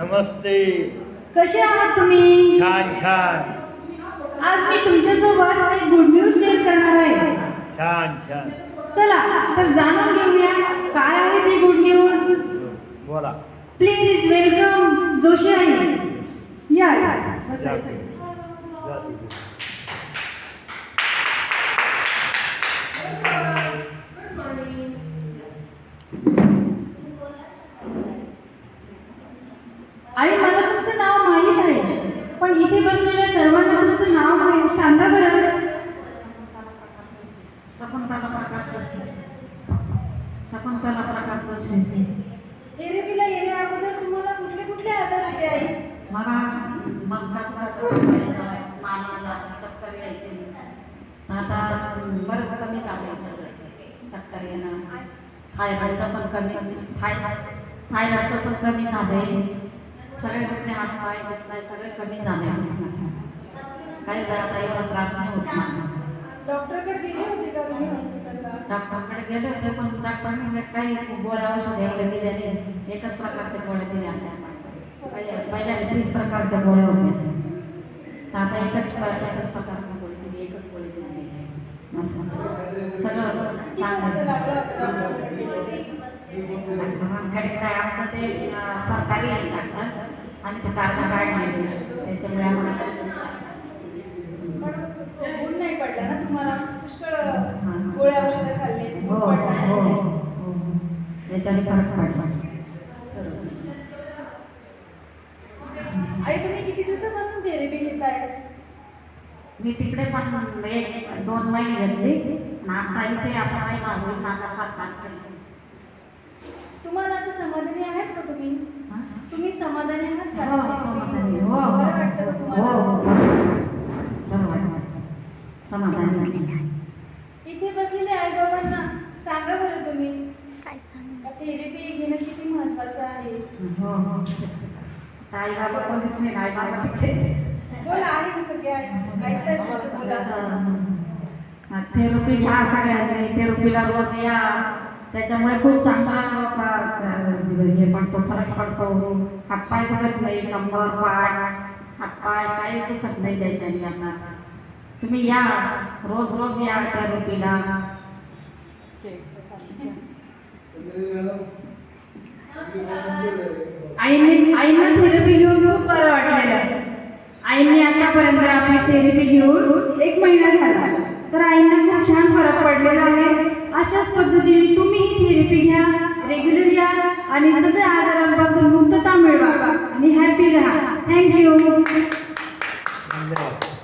नमस्ते. कसे आहात तुम्ही? छान छान. आज मी तुमच्यासोबत एक गुड न्यूज शेअर करणार आहे. छान छान. चला तर जाणून घेऊया काय आहे ती गुड न्यूज बोला. प्लीज वेलकम जोशी आहे. या. या. बसा आई मला तुमचं नाव माहीत आहे पण इथे बसलेल्या सर्वांना तुमचं नाव सांगा बरं. शकुंतला प्रकाश जोशी. शकुंतला प्रकाश जोशी. थेरपीला येण्या अगोदर तुम्हाला कुठले कुठले आजार होते आई मला मक्काचं मानेला चक्कर यायची आता बरंच कमी झालं सगळं. चक्कर येणं थायरॉईडचं पण कमी थाय थायरॉईडचं पण कमी झालंय. सगळे कुठले हात पाय दुखलाय सगळे कमी झाले काही आता एवढा त्रास नाही होत. डॉक्टरकडे गेले होते का तुम्ही हॉस्पिटलला? डॉक्टरकडे गेले होते पण डॉक्टरने काही गोळ्या औषध एवढे दिल्या नाही एकच प्रकारच्या गोळ्या दिल्या होत्या. पहिल्या तीन प्रकारच्या गोळ्या होत्या तर आता एकच एकच प्रकारच्या गोळी दिली एकच गोळी दिली. असं सगळं चांगलं. कडे काय आमचं ते सरकारी डॉक्टर. आम्ही ते कारणं काढले त्याच्यामुळे आम्हाला ऊन नाही पडला ना तुम्हाला? पुष्कळ गोळ्या औषधं खाल्ले हो हो हो. हो. त्याच्याने फरक पडला. आई तुम्ही किती दिवसापासून थेरपी घेताय? मी तिकडे पण एक दोन महिने घेतली. आणि आता इथे आता महिना होईल आता सात तुम्हाला आता समाधानी आहेत का तुम्ही? हा? तुम्ही समाधानी आहात का हो, समाधानी. हो, बरं हो. वाटतं का हो, तुम्हाला हो. बरं वाटतं. समाधान झालं. इथे बसलेल्या आई बाबांना सांगा बरं तुम्ही काय सांगू थेरपी घेणं किती महत्वाचं आहे हो हो आई बाबा कोणीच नाही आई बाबा तिकडे बोला आहे ना सगळे आहे ऐकताय तुमचं बोला थेरपी घ्या सगळ्यांनी थेरपीला रोज या त्याच्यामुळे खूप चांगला हे पडतो फरक पडतो. हातपाय दुखत नाही कंबर पाठ हातपाय काही दुखत नाही त्याच्याने आता. तुम्ही या. रोज रोज या थेरपीला आईने आईनं थेरपी घेऊन खूप बरं वाटलेलं आईनी आतापर्यंत आपली थेरपी घेऊन एक महिना झाला. तर आईंना खूप छान फरक पडलेला आहे. अशाच पद्धतीने तुम्ही थेरपी घ्या रेग्युलर या आणि सगळ्या आजारांपासून मुक्तता मिळवा आणि हॅपी राहा. थँक्यू